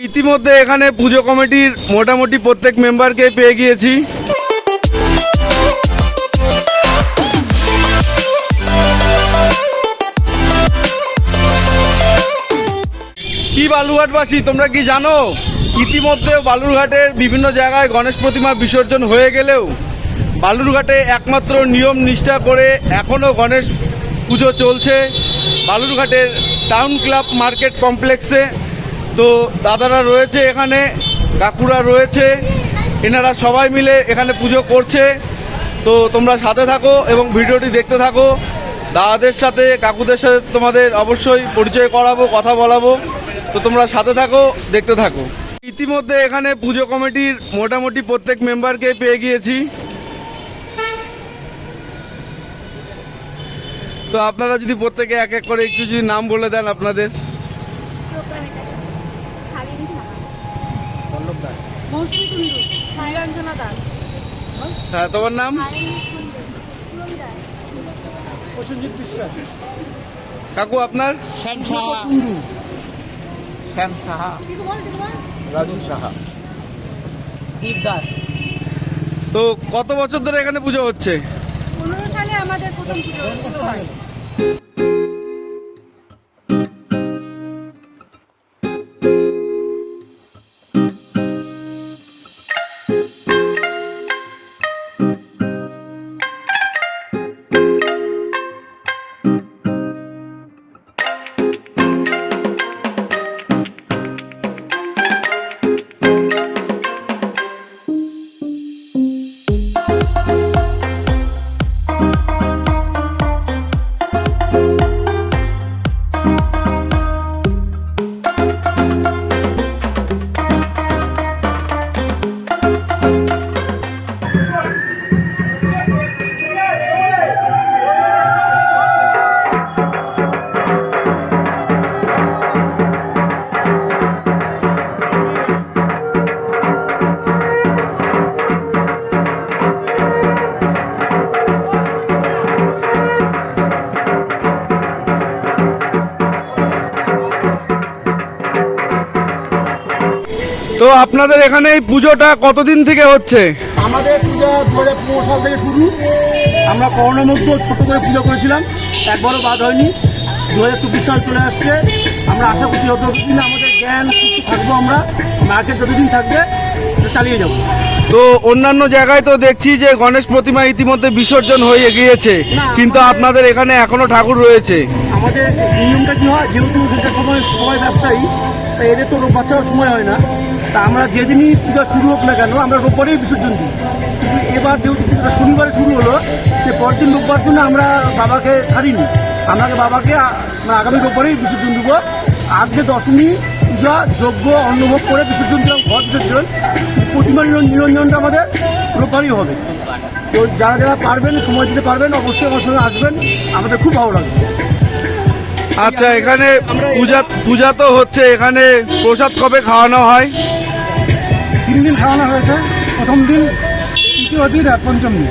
ইতিমধ্যে এখানে পুজো কমিটির মোটামুটি প্রত্যেক মেম্বারকে পেয়ে গিয়েছি। কি বালুরঘাটবাসী, তোমরা কি জানো? ইতিমধ্যে বালুরঘাটের বিভিন্ন জায়গায় গণেশ প্রতিমা বিসর্জন হয়ে গেলেও বালুরঘাটে একমাত্র নিয়ম নিষ্ঠা করে এখনও গণেশ পুজো চলছে। বালুরঘাটের টাউন ক্লাব মার্কেট কমপ্লেক্সে তো দাদারা রয়েছে এখানে, কাকুরা রয়েছে, এনারা সবাই মিলে এখানে পুজো করছে। তো তোমরা সাথে থাকো এবং ভিডিওটি দেখতে থাকো। দাদাদের সাথে, কাকুদের সাথে তোমাদের অবশ্যই পরিচয় করাবো, কথা বলাবো। তো তোমরা সাথে থাকো, দেখতে থাকো। ইতিমধ্যে এখানে পুজো কমিটির মোটামুটি প্রত্যেক মেম্বারকে পেয়ে গিয়েছি। তো আপনারা যদি প্রত্যেকে এক এক করে একটু যদি নাম বলে দেন আপনাদের শালিনী সাহা মৌসুমী কুণ্ডু নীলাঞ্জনা দাস। হ্যাঁ তোমার নাম? প্রসেনজিৎ বিশ্বাস। কাকু আপনার? শ্যাম সাহা শ্যাম সাহা রাজু সাহা। দীপ দাস। তো কত বছর ধরে এখানে পুজো হচ্ছে? পনেরো সালে আমাদের প্রথম পুজো শুরু হয় তো আপনাদের এখানে এই পুজোটা কতদিন থেকে হচ্ছে? আমাদের পূজা দু হাজার পনেরো সাল থেকে শুরু। আমরা করোনার মধ্যেও ছোট করে পুজো করেছিলাম। একবারও বাদ হয়নি। দু হাজার চব্বিশ সাল চলে আসছে। আমরা আশা করছি যতদিন আমাদের জ্ঞান সুস্থ থাকব আমরা মার্কেট যতদিন থাকবে চালিয়ে যাব। তো অন্যান্য জায়গায় তো দেখছি যে গণেশ প্রতিমা ইতিমধ্যে বিসর্জন হয়ে গিয়েছে। কিন্তু আপনাদের এখানে এখনও ঠাকুর রয়েছে। আমাদের নিয়মটা কী হয়? যেহেতু এখানকার সময় সবাই ব্যবসায়ী, তা এদের তো রোববার ছাড়া সময় হয় না। তা আমরা যেদিনই পূজা শুরু হোক না কেন, আমরা রোববারেই বিসর্জন দিই। কিন্তু এবার যেহেতু পুজোটা শনিবারে শুরু হলো যে পরদিন দিন রোববার জন্য আমরা বাবাকে ছাড়িনি। আমরা বাবাকে আগামী রোববারেই বিসর্জন দেবো। আজকে দশমী, পূজা, যজ্ঞ, অন্নভোগ করে বিসর্জন দিলাম ঘর বিসর্জন, প্রতিমা নিরঞ্জন- নিরঞ্জনটা আমাদের রোববারই হবে। তো যারা যারা পারবেন, সময় দিতে পারবেন, অবশ্যই আমার সঙ্গে আসবেন। আমাদের খুব ভালো লাগবে। আচ্ছা এখানে পূজা পূজা তো হচ্ছে, এখানে প্রসাদ কবে খাওয়ানো হয়? তিন দিন খাওয়ানো হয়েছে। প্রথম দিন তৃতীয় দিন আর পঞ্চম দিন।